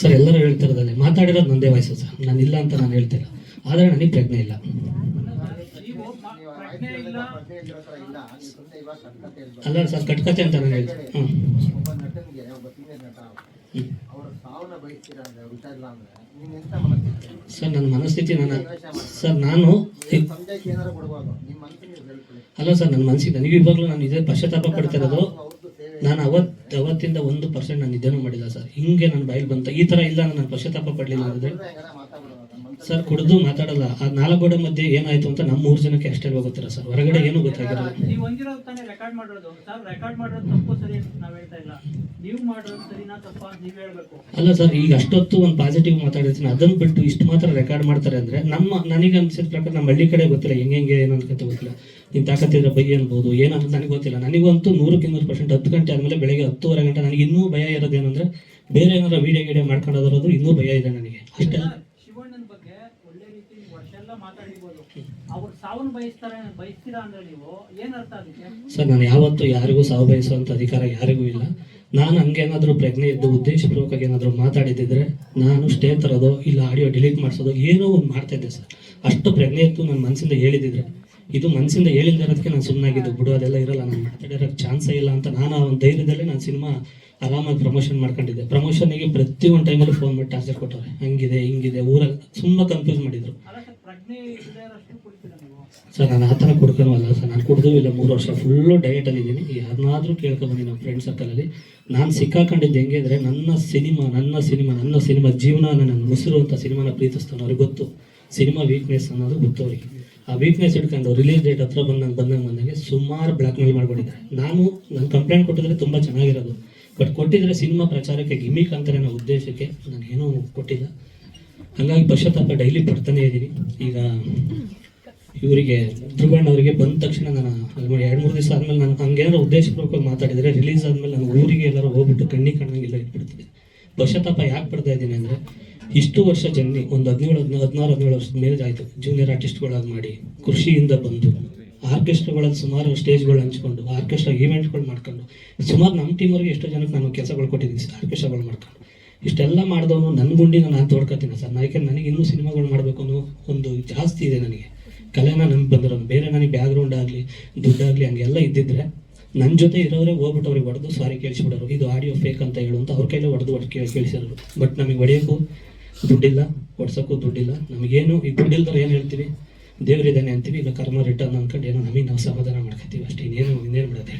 Sir, ಎಲ್ಲರೂ ಹೇಳ್ತಿರೋದಲ್ಲೇ ಮಾತಾಡಿರೋದು ನಂದೇ ವಯಸ್ಸು ಸರ್. ನಾನು ಇಲ್ಲ ಅಂತ ನಾನು ಹೇಳ್ತಿಲ್ಲ ಆದರೆ ನನಗೆ ಪ್ರಜ್ಞೆ ಇಲ್ಲ. ಅಲ್ಲ ಸರ್, ಕಟ್ಕತೆ ಅಂತ ನಾನು ಹೇಳ್ತೀನಿ ಸರ್, ನನ್ನ ಮನಸ್ಥಿತಿ ನನ್ನ ಸರ್, ನಾನು ಅಲ್ಲ ಸರ್, ನನ್ನ ಮನಸ್ಸಿಗೆ ನನಗೆ ಇವಾಗಲೂ ನಾನು ಇದೇ ಪಶ್ಚಾತ್ತಾಪ ಪಡ್ತಿರೋದು ನಾನು ಅವತ್ತು ಅವತ್ತಿಂದ ಒಂದು ಪರ್ಸೆಂಟ್ ನಾನು ಇದೇನೂ ಮಾಡಿಲ್ಲ ಸರ್. ಹಿಂಗೆ ನನ್ನ ಬಾಯಲ್ಲಿ ಬಂತ, ಈ ಥರ ಇಲ್ಲ, ನಾನು ಪಶ್ಚಾತ್ತಾಪ ಪಡಲಿಲ್ಲ ಅಂದರೆ? ಸರ್ ಕುಡಿದು ಮಾತಾಡಲ್ಲ ಆ ನಾಲ್ಕು ಗೋಡೆ ಮಧ್ಯೆ ಏನಾಯ್ತು ಅಂತ ನಮ್ಮ ಮೂರು ಜನಕ್ಕೆ ಅಷ್ಟೇ ಗೊತ್ತಿರ ಸರ್. ಹೊರಗಡೆ ಏನು ಗೊತ್ತಾಗಿರಲ್ಲ ನೀವು ಹೊಂದಿರೋದು ತಾನೇ ರೆಕಾರ್ಡ್ ಮಾಡಿರೋದು. ಸರ್ ರೆಕಾರ್ಡ್ ಮಾಡಿರೋದು ತಪ್ಪು ಸರಿ ಅಂತ ನಾವ್ ಹೇಳ್ತಾ ಇಲ್ಲ. ನೀವು ಮಾಡಿರೋದು ಸರಿನಾ ತಪ್ಪ ಅಂತ ನೀವ್ ಹೇಳ್ಬೇಕು. ಅಲ್ಲ ಸರ್ ಈಗ ಅಷ್ಟೊತ್ತು ಒಂದು ಪಾಸಿಟಿವ್ ಮಾತಾಡಿರ್ತೀನಿ. ಅದನ್ನು ಬಿಟ್ಟು ಇಷ್ಟು ಮಾತ್ರ ರೆಕಾರ್ಡ್ ಮಾಡ್ತಾರೆ ಅಂದರೆ ನಮ್ಮ ನನಗೆ ಅನ್ಸಿದ ಪ್ರಕಾರ ನಮ್ಮ ಹಳ್ಳಿ ಕಡೆ ಗೊತ್ತಿಲ್ಲ ಹೆಂಗೆ ಹೆಂಗೆ ಏನಂತ ಅಂತ ಗೊತ್ತಿಲ್ಲ. ನೀನು ತಾಕತ್ತಿದ್ರೆ ಬೈ ಅನ್ಬೋದು ಏನಂತ ನನಗೆ ಗೊತ್ತಿಲ್ಲ. ನನಗಂತೂ ನೂರಕ್ಕೆ ನೂರು ಪರ್ಸೆಂಟ್ ಹತ್ತು ಗಂಟೆ ಆದಮೇಲೆ ಬೆಳಗ್ಗೆ ಹತ್ತುವರೆ ಗಂಟೆ ನನಗೆ ಇನ್ನೂ ಭಯ ಇರೋದೇನೆಂದರೆ ಬೇರೆ ಏನಾರ ವೀಡಿಯೋ ಗೀಡಿಯೋ ಮಾಡ್ಕೊಂಡೋದ್ರೂ ಇನ್ನೂ ಭಯ ಇದೆ ನನಗೆ. ಶಿವಣ್ಣನ ಬಗ್ಗೆ ಒಳ್ಳೆ ರೀತಿ ವರ್ಷ ಎಲ್ಲ ಮಾತಾಡಿರ್ಬೋದು. ಅವ್ರು ಸಾವನ್ನ ಬಯಸ್ತಾರೆ, ಬಯಸ್ತೀರಾ ಅಂದ್ರೆ ನೀವು ಏನ್ ಅರ್ಥ ಅದಕ್ಕೆ? ಸರ್, ನಾನು ಯಾವತ್ತೂ ಯಾರಿಗೂ ಸಾವು ಬಯಸುವಂತ ಅಧಿಕಾರ ಯಾರಿಗೂ ಇಲ್ಲ. ನಾನು ಹಂಗೇನಾದರೂ ಪ್ರಜ್ಞೆ ಇದ್ದು ಉದ್ದೇಶಪೂರ್ವಕವಾಗಿ ಏನಾದರೂ ಮಾತಾಡಿದ್ದಿದ್ರೆ ನಾನು ಸ್ಟೇ ತರೋದು ಇಲ್ಲ ಆಡಿಯೋ ಡಿಲೀಟ್ ಮಾಡಿಸೋದು ಏನೋ ಒಂದು ಮಾಡ್ತಾ ಇದ್ದೆ ಸರ್. ಅಷ್ಟು ಪ್ರಜ್ಞೆ ಇತ್ತು ನನ್ನ ಮನಸ್ಸಿಂದ ಹೇಳಿದಿದ್ರೆ ಇದು ಮನಸ್ಸಿಂದ ಹೇಳಿದಿರೋದಕ್ಕೆ ನಾನು ಸುಮ್ಮನಾಗಿದ್ದು ಬಿಡು, ಅದೆಲ್ಲ ಇರಲ್ಲ. ನಾನು ಮಾತಾಡಿರೋಕ್ಕೆ ಚಾನ್ಸೇ ಇಲ್ಲ ಅಂತ ನಾನು ಆ ಒಂದು ಧೈರ್ಯದಲ್ಲೇ ನಾನು ಸಿನಿಮಾ ಆರಾಮಾಗಿ ಪ್ರಮೋಷನ್ ಮಾಡ್ಕೊಂಡಿದ್ದೆ. ಪ್ರಮೋಷನ್ಗೆ ಪ್ರತಿಯೊಂದು ಟೈಮಲ್ಲಿ ಫೋನ್ ಮಾಡಿ ಟಾರ್ಚರ್ ಕೊಟ್ಟವ್ರೆ. ಹಂಗಿದೆ ಹಿಂಗಿದೆ ಊರಲ್ಲಿ ತುಂಬ ಕನ್ಫ್ಯೂಸ್ ಮಾಡಿದ್ರು. ಸರ್ ನಾನು ಆ ಥರ ಕುಡ್ಕೊನೂ ಅಲ್ಲ. ಸರ್ ನಾನು ಕುಡ್ದು ಇಲ್ಲ. ಮೂರು ವರ್ಷ ಫುಲ್ಲು ಡಯಟಲ್ಲಿ ಇದ್ದೀನಿ. ಯಾರನ್ನಾದರೂ ಕೇಳ್ಕೊಂಬಂದು ನಮ್ಮ ಫ್ರೆಂಡ್ ಸರ್ಕಲಲ್ಲಿ ನಾನು ಸಿಕ್ಕಾಕೊಂಡಿದ್ದು ಹೆಂಗೆ ಅಂದರೆ ನನ್ನ ಸಿನಿಮಾ ನನ್ನ ಸಿನಿಮಾ ನನ್ನ ಸಿನಿಮಾ ಜೀವನ ನನ್ನ ಉಸಿರು ಅಂತ ಸಿನಿಮಾನ ಪ್ರೀತಿಸ್ತಾನೆ ಅವ್ರಿಗೆ ಗೊತ್ತು. ಸಿನಿಮಾ ವೀಕ್ನೆಸ್ ಅನ್ನೋದು ಗೊತ್ತು ಅವರಿಗೆ. ಆ ವೀಕ್ನೆಸ್ ಇಟ್ಕೊಂಡು ರಿಲೀಸ್ ಡೇಟ್ ಹತ್ರ ಬಂದಂಗೆ ಬಂದಂಗೆ ಬಂದಂಗೆ ಸುಮಾರು ಬ್ಲ್ಯಾಕ್ ಮೇಲ್ ಮಾಡ್ಕೊಂಡಿದ್ದಾರೆ. ನಾನು ನಾನು ಕಂಪ್ಲೇಂಟ್ ಕೊಟ್ಟಿದ್ರೆ ತುಂಬ ಚೆನ್ನಾಗಿರೋದು. ಬಟ್ ಕೊಟ್ಟಿದ್ರೆ ಸಿನಿಮಾ ಪ್ರಚಾರಕ್ಕೆ ಗಿಮಿಕ್ ಅಂತಾರೆ ಅನ್ನೋ ಉದ್ದೇಶಕ್ಕೆ ನಾನು ಏನೋ ಕೊಟ್ಟಿಲ್ಲ ಹಾಗಾಗಿ ಪಶ್ಚಾತ್ತಾಪ ಡೈಲಿ ಪಡ್ತಾನೆ ಇದ್ದೀನಿ. ಈಗ ಇವರಿಗೆ ಧ್ರುವಣ್ಣ ಅವರಿಗೆ ಬಂದ ತಕ್ಷಣ ನಾನು ಎರಡು ಮೂರು ದಿವಸ ಆದಮೇಲೆ ನಾನು ಹಂಗೇನಾದ್ರು ಉದ್ದೇಶಪೂರ್ವಕವಾಗಿ ಮಾತಾಡಿದರೆ ರಿಲೀಸ್ ಆದಮೇಲೆ ನಾನು ಊರಿಗೆ ಎಲ್ಲರೂ ಹೋಗ್ಬಿಟ್ಟು ಕಣ್ಣಿ ಕಾಣಂಗಿಲ್ಲ ಇಟ್ಬಿಡ್ತೀನಿ ಪಶ್ಚಾತ್ತಾಪ ಯಾಕೆ ಪಡ್ತಾ ಇದ್ದೀನಿ ಅಂದರೆ ಇಷ್ಟು ವರ್ಷ ಜನ್ನಿ ಒಂದು ಹದಿನೇಳು ಹದಿನ ಹದಿನಾರು, ಹದಿನೇಳು ವರ್ಷದ ಮೇಲೆ ಆಯಿತು. ಜೂನಿಯರ್ ಆರ್ಟಿಸ್ಟ್ಗಳಾಗಿ ಮಾಡಿ, ಕೃಷಿಯಿಂದ ಬಂದು ಆರ್ಕೆಸ್ಟ್ರಾಗಳಲ್ಲಿ ಸುಮಾರು ಸ್ಟೇಜ್ಗಳು ಹಂಚ್ಕೊಂಡು, ಆರ್ಕೆಸ್ಟ್ರಾ ಈವೆಂಟ್ಗಳು ಮಾಡ್ಕೊಂಡು, ಸುಮಾರು ನಮ್ಮ ಟೀಮವ್ರಿಗೆ ಎಷ್ಟೋ ಜನಕ್ಕೆ ನಾನು ಕೆಲಸಗಳು ಕೊಟ್ಟಿದ್ದೀನಿ ಆರ್ಕೆಸ್ಟ್ರಾಗಳು ಮಾಡ್ಕೊಂಡು. ಇಷ್ಟೆಲ್ಲ ಮಾಡಿದವನು ನನ್ನ ಗುಂಡಿನ ನಾನು ತೋಡ್ಕೊತೀನಿ ಸರ್. ಯಾಕೆ ನನಗೆ ಇನ್ನೂ ಸಿನಿಮಾಗಳು ಮಾಡಬೇಕು ಅನ್ನೋ ಒಂದು ಜಾಸ್ತಿ ಇದೆ ನನಗೆ. ಕಲೆನ ನಂಗೆ ಬಂದಿರೋದು ಬೇರೆ ನನಗೆ ಬ್ಯಾಕ್ಗ್ರೌಂಡ್ ಆಗಲಿ ದುಡ್ಡಾಗಲಿ ಹಂಗೆಲ್ಲ ಇದ್ದಿದ್ರೆ ನನ್ನ ಜೊತೆ ಇರೋರೇ ಹೋಗ್ಬಿಟ್ಟು ಅವ್ರಿಗೆ ಹೊಡೆದು ಸಾರಿ ಕೇಳಿಸ್ಬಿಡೋರು. ಇದು ಆಡಿಯೋ ಫೇಕ್ ಅಂತ ಹೇಳು ಅಂತ ಅವ್ರ ಕೈಲೇ ಹೊಡೆದು ಹೊಡೆದು ಕೇಳಿ ಕೇಳಿಸಿರೋರು. ಬಟ್ ನಮಗೆ ಹೊಡೆಯೋಕ್ಕೂ ದುಡ್ಡಿಲ್ಲ, ಹೊಡ್ಸೋಕ್ಕೂ ದುಡ್ಡಿಲ್ಲ. ನಮಗೇನು ಈ ದುಡ್ಡಿಲ್ದವ್ರು ಏನು ಹೇಳ್ತೀವಿ? ದೇವರಿದ್ದಾನೆ ಅಂತೀವಿ ಇಲ್ಲ ಕರ್ಮ ರಿಟರ್ನ್ ಅಂದ್ಕೊಂಡು ಏನೋ ನಮಗೆ ನಾವು ಸಮಾಧಾನ ಮಾಡ್ಕೊತೀವಿ ಅಷ್ಟೇ, ಇನ್ನೇನು ಇನ್ನೇನು ಬಿಡೋದು